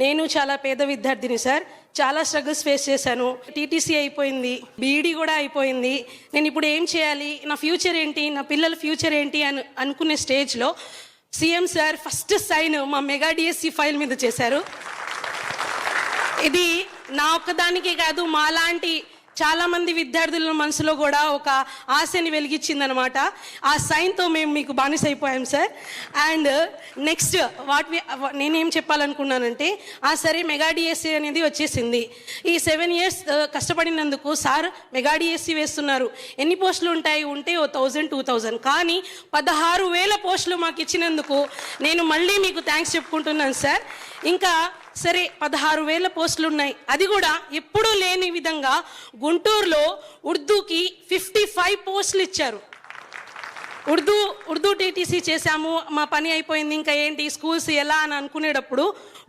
నేను చాలా పేద విద్యార్థిని సార్. చాలా స్ట్రగుల్స్ ఫేస్ చేశాను. టీటీసీ అయిపోయింది. బీఈడీ కూడా అయిపోయింది. నేను ఇప్పుడు ఏం చేయాలి? నా ఫ్యూచర్ ఏంటి? నా పిల్లల ఫ్యూచర్ ఏంటి అని అనుకునే స్టేజ్లో సీఎం సార్ ఫస్ట్ సైన్ మా మెగా డిఎస్సి ఫైల్ మీద చేశారు. ఇది నా ఒక్కదానికే కాదు మాలాంటి చాలా మంది విద్యార్థుల మనసులో కూడా ఒక ఆశని వెలిగించిందనమాట ఆ సైన్తో మేము మీకు బానిస అయిపోయాం సార్. అండ్ నెక్స్ట్ వాట్ నేనేం చెప్పాలనుకున్నానంటే ఆ సరే మెగా డిఎస్సి అనేది వచ్చేసింది. ఈ సెవెన్ ఇయర్స్ కష్టపడినందుకు సార్ మెగా డిఎస్సి వేస్తున్నారు. ఎన్ని పోస్టులు ఉంటాయి? ఉంటే ఓ థౌజండ్ టూ థౌజండ్. కానీ పదహారు వేల పోస్టులు మాకు ఇచ్చినందుకు నేను మళ్ళీ మీకు థ్యాంక్స్ చెప్పుకుంటున్నాను సార్. ఇంకా సరే పదహారు వేల పోస్టులు ఉన్నాయి అది కూడా ఎప్పుడూ లేని విధంగా గుంటూరులో ఉర్దూకి ఫిఫ్టీ ఫైవ్ పోస్టులు ఇచ్చారు. ఉర్దూ ఉర్దూ టీటీసీ చేశాము మా పని అయిపోయింది ఇంకా ఏంటి స్కూల్స్ ఎలా అని అనుకునేటప్పుడు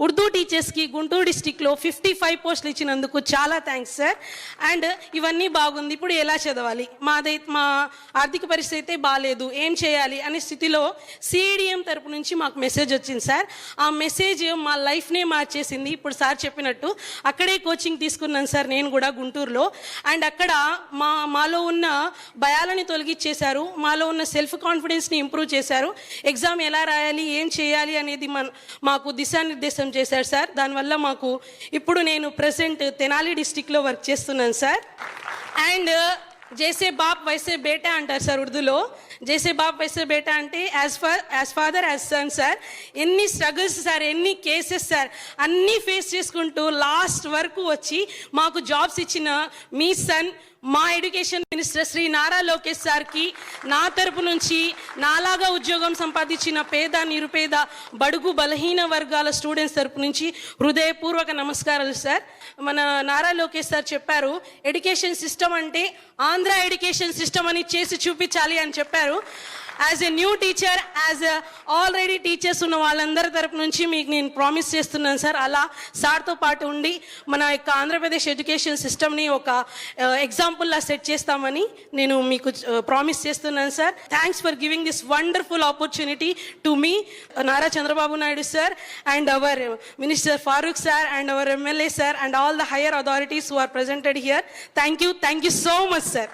ఉర్దూ టీచర్స్కి గుంటూరు డిస్టిక్లో ఫిఫ్టీ ఫైవ్ పోస్టులు ఇచ్చినందుకు చాలా థ్యాంక్స్ సార్. అండ్ ఇవన్నీ బాగుంది ఇప్పుడు ఎలా చదవాలి? మాదై మా ఆర్థిక పరిస్థితి అయితే బాగాలేదు ఏం చేయాలి అనే స్థితిలో సిఐడిఎం తరపు నుంచి మాకు మెసేజ్ వచ్చింది సార్. ఆ మెసేజ్ మా లైఫ్నే మార్చేసింది ఇప్పుడు సార్ చెప్పినట్టు అక్కడే కోచింగ్ తీసుకున్నాను సార్ నేను కూడా గుంటూరులో. అండ్ అక్కడ మా మాలో ఉన్న భయాలని తొలగించేశారు మాలో ఉన్న సెల్ఫ్ కాన్ఫిడెన్స్ని ఇంప్రూవ్ చేశారు. ఎగ్జామ్ ఎలా రాయాలి ఏం చేయాలి అనేది మన మాకు దిశానిర్దేశం చేశారు సార్. దానివల్ల మాకు ఇప్పుడు నేను ప్రెసెంట్ తెనాలి డిస్టిక్లో వర్క్ చేస్తున్నాను సార్. అండ్ జేసే బాప్ వైసే బేటా అంటారు సార్ ఉర్దూలో. జేసే బాప్ వైసే బేటా అంటే as far as father as son sir. ఎన్ని స్ట్రగుల్స్ సార్ ఎన్ని కేసెస్ సార్ అన్నీ ఫేస్ చేసుకుంటూ లాస్ట్ వరకు వచ్చి మాకు జాబ్స్ ఇచ్చిన మీ సన్ మా ఎడ్యుకేషన్ మినిస్టర్ శ్రీ నారా లోకేష్ సార్కి నా తరపు నుంచి నాలాగా ఉద్యోగం సంపాదించిన పేద నిరుపేద బడుగు బలహీన వర్గాల స్టూడెంట్స్ తరపు నుంచి హృదయపూర్వక నమస్కారాలు సార్. మన నారా లోకేష్ సార్ చెప్పారు ఎడ్యుకేషన్ సిస్టమ్ అంటే ఆంధ్ర ఎడ్యుకేషన్ సిస్టమ్ అని చేసి చూపించాలి అని చెప్పారు. As a new teacher as already teachers ఉన్న వాళ్ళందరి తరపు నుంచి మీకు నేను ప్రామిస్ చేస్తున్నాను సార్. అలా సార్తో పాటు ఉండి మన యొక్క ఆంధ్రప్రదేశ్ ఎడ్యుకేషన్ సిస్టమ్ని ఒక ఎగ్జాంపుల్లా సెట్ చేస్తామని నేను మీకు ప్రామిస్ చేస్తున్నాను sir. Thanks for giving this wonderful opportunity to me Nara Chandrababu Naidu sir and our minister Farooq sir and our MLA sir and all the higher authorities who are presented here thank you thank you so much sir